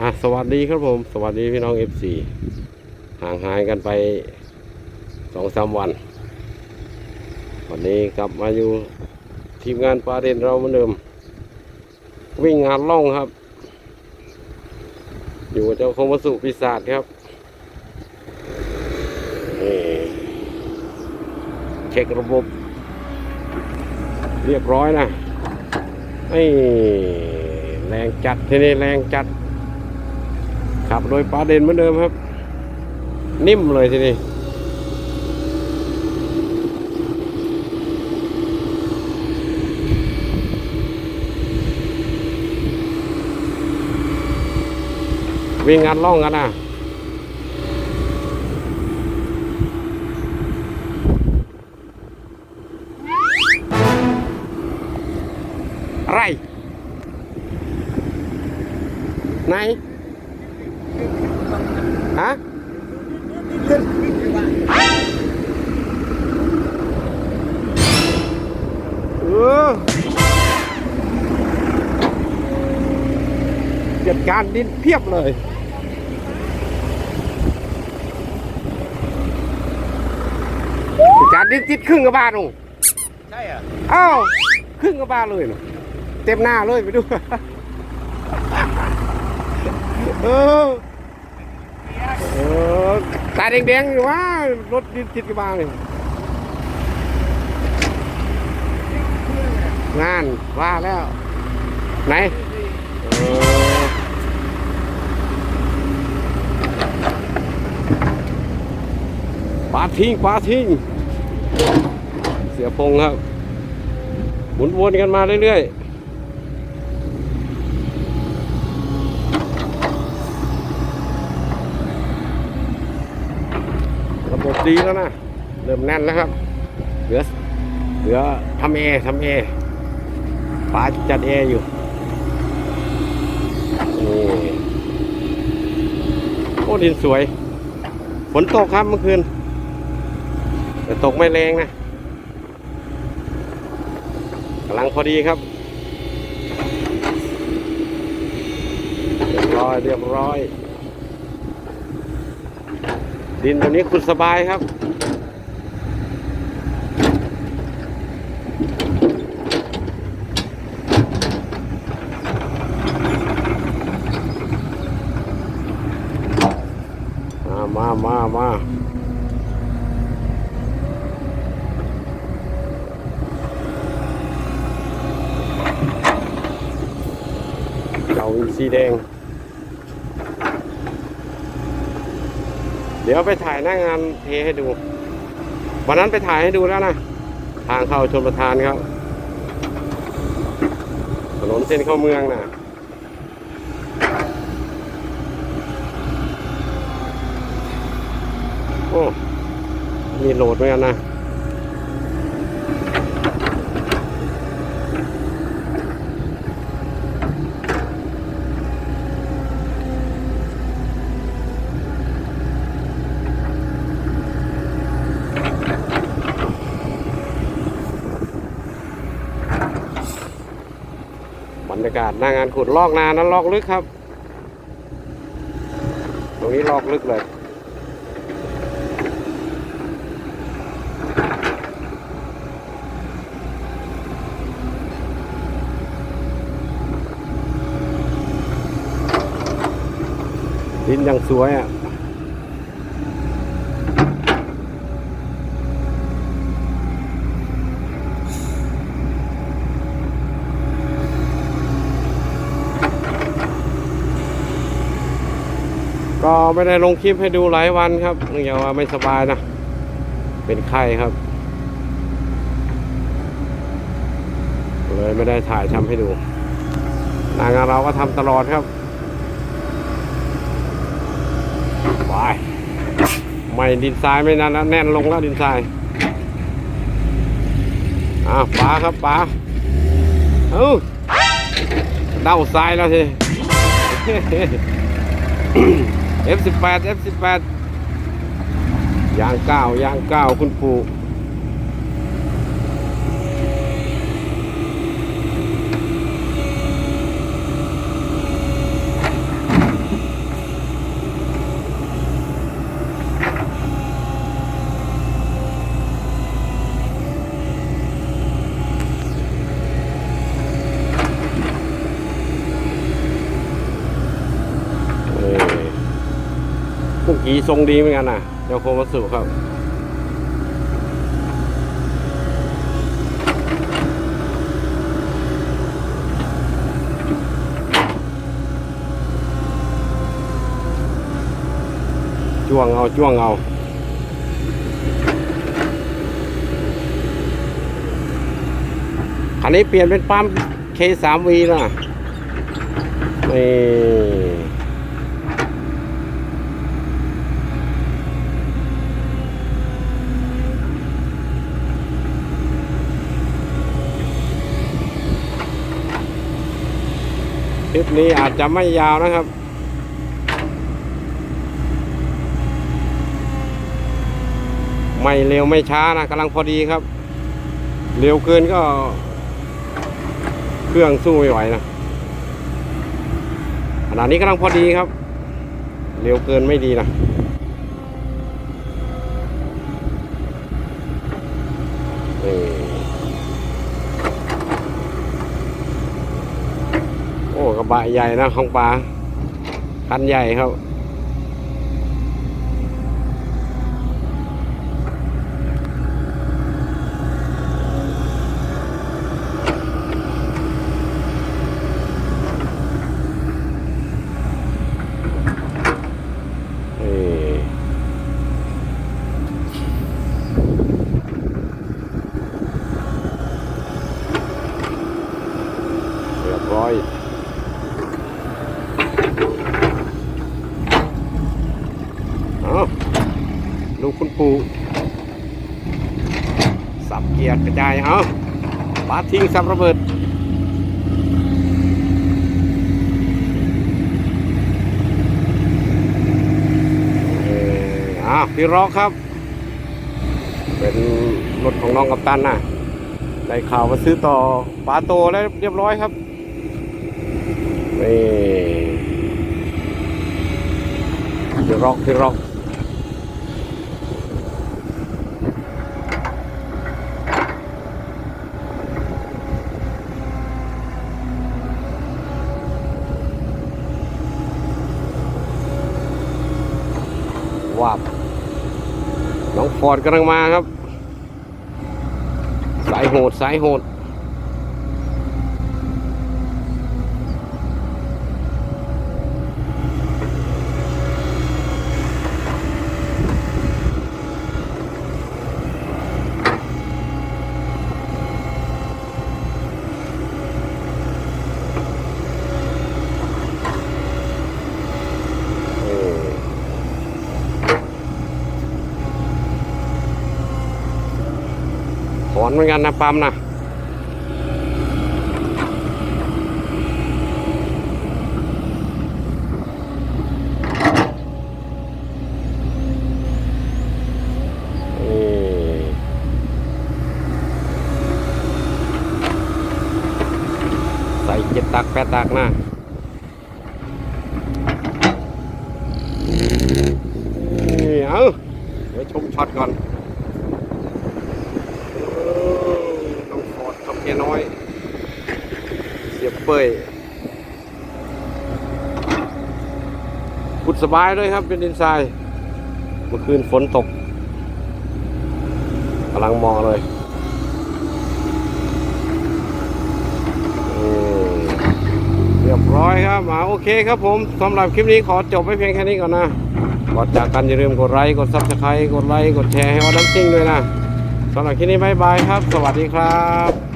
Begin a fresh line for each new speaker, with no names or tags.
อะสวัสดีครับผม สวัสดีพี่น้องเอฟซีห่างหายกันไปสองสามวัน วันนี้กลับมาอยู่ทีมงานปลาเด่นเราเหมือนเดิม วิ่งงานล่องครับ อยู่เจ้าคงวัสุปีศาจครับนี่เช็คระบบ เรียบร้อยนะไอ้แรงจัดทีนี้แรงจัด ขับโดยปลาเด่นเหมือนเดิมครับ นิ่มเลยทีนี้วิ่งงานล่องกันนะอะไรไหน ฮะเออจัดการดินเพียบเลยจัดการดินติดครึ่งกระบาลลง
ใช่อะ
อ้าวครึ่งกระบาลเลยเนอะเต็มหน้าเลยไปดู เออ เออตาแดงๆอยู่ว่ารถดินติดกระบาเลยงานว่าแล้ว ไหนเออปาทิ้งปลาทิ้ง เสียพงครับหมุนวนกันมาเรื่อยๆ ระบบดีแล้วนะเริ่มแน่นแล้วครับ เหลือเหลือทำเอทำเอปลาจัดเออยู่โอ้ดินสวย ฝนตกครับเมื่อคืน แต่ตกไม่แรงนะกำลังพอดีครับ เรียบร้อยเรียบร้อย ดินตัวนี้ขุดสบายครับ มามามามาเก่าสีแดง เดี๋ยวไปถ่ายหน้างานเทให้ดู วันนั้นไปถ่ายให้ดูแล้วนะ ทางเข้าชนประทานครับ ถนนเส้นเข้าเมืองนะโอ้ มีโหลดเหมือนกันนะากาศหน้างานขุดลอกนานนั้นลอกลึกครับ ตรงนี้ลอกลึกเลยดินยังสวยอะ ไม่ได้ลงคลิปให้ดูหลายวันครับเนื่องจากว่าไม่สบายนะ เป็นไข้ครับ เลยไม่ได้ถ่ายทำให้ดูงานเราก็ทำตลอดครับไปไม่ดินทรายไม่นั่นแล้วแน่นลงแล้วดินทรายอ่าปลาครับปลาเอ้าเด้าทรายแล้วสิ F18 F18 ยางก้ายางก้าคุณปู่ กีทรงดีเหมือนกันนะเจ้าโคมัสุครับจ้วงเอาจ้วงเอาคันนี้เปลี่ยนเป็นปั๊ม K3V นะนี่ คลิปนี้อาจจะไม่ยาวนะครับ ไม่เร็วไม่ช้านะกำลังพอดีครับ เร็วเกินก็ เครื่องสู้ไม่ไหวนะขนาดนี้กำลังพอดีครับ เร็วเกินไม่ดีนะนี่โอ้ก ระบะใหญ่นะของปลาคันใหญ่ครับ นี่เรียบร้อย เอา ลูคุณปู่สับเกียร์กระจายเอาปาทิ้งสับระเบิดอ่ออะพี่รอกครับ เป็นรถของน้องกัปตันนะได้ข่าวมาซื้อต่อปาโตแล้วเรียบร้อยครับนี่พี่รอกพี่รอก วาบน้องฟอร์ดกำลังมาครับ สายโหด สายโหด เหมือนกันนะปั๊มนะใส่เจ็ดตักแปดตักนะนี่เอาเดี๋ยวชมช็อตก่อนเออต้อง ฟอดทำแกน้อย เสียบเปยขุดสบายเลยครับเป็นดินทรายเมื่อคืนฝนตกกำลังมองเลยเรียบร้อยครับมาโอเคครับผมสำหรับคลิปนี้ขอจบไว้เพียงแค่นี้ก่อนนะก่อนจากกันอย่าลืมกดไลค์กดซับสไครต์กดไลค์กดแชร์ให้ออดัมซิ่งด้วยนะสำหรับคลิปนี้บายบายครับ สวัสดีครับ